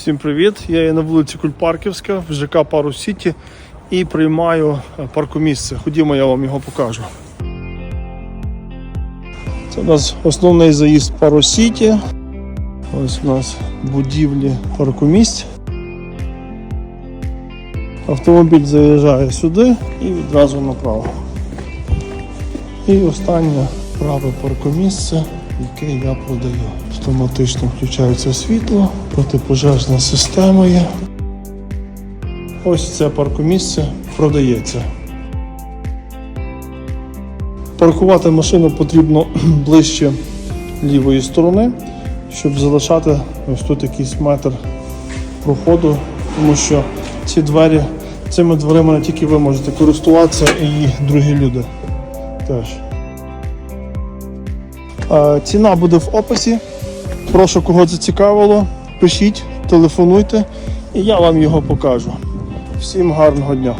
Всім привіт! Я є на вулиці Кульпарківська в ЖК Пару Сіті і приймаю е, паркомісце. Ходімо, я вам його покажу. Це у нас основний заїзд Пару Сіті. Ось у нас будівлі паркомісць. Автомобіль заїжджає сюди і відразу направо. І останнє праве паркомісце, яке я продаю. Автоматично включається світло, протипожежна система є. Ось це паркомісце продається. Паркувати машину потрібно ближче лівої сторони, щоб залишати ось тут якийсь метр проходу, тому що ці двері, цими дверима не тільки ви можете користуватися, і другі люди теж. Е, Ціна буде в описі. Прошу, кого зацікавило, пишіть, телефонуйте, і я вам його покажу. Всім гарного дня!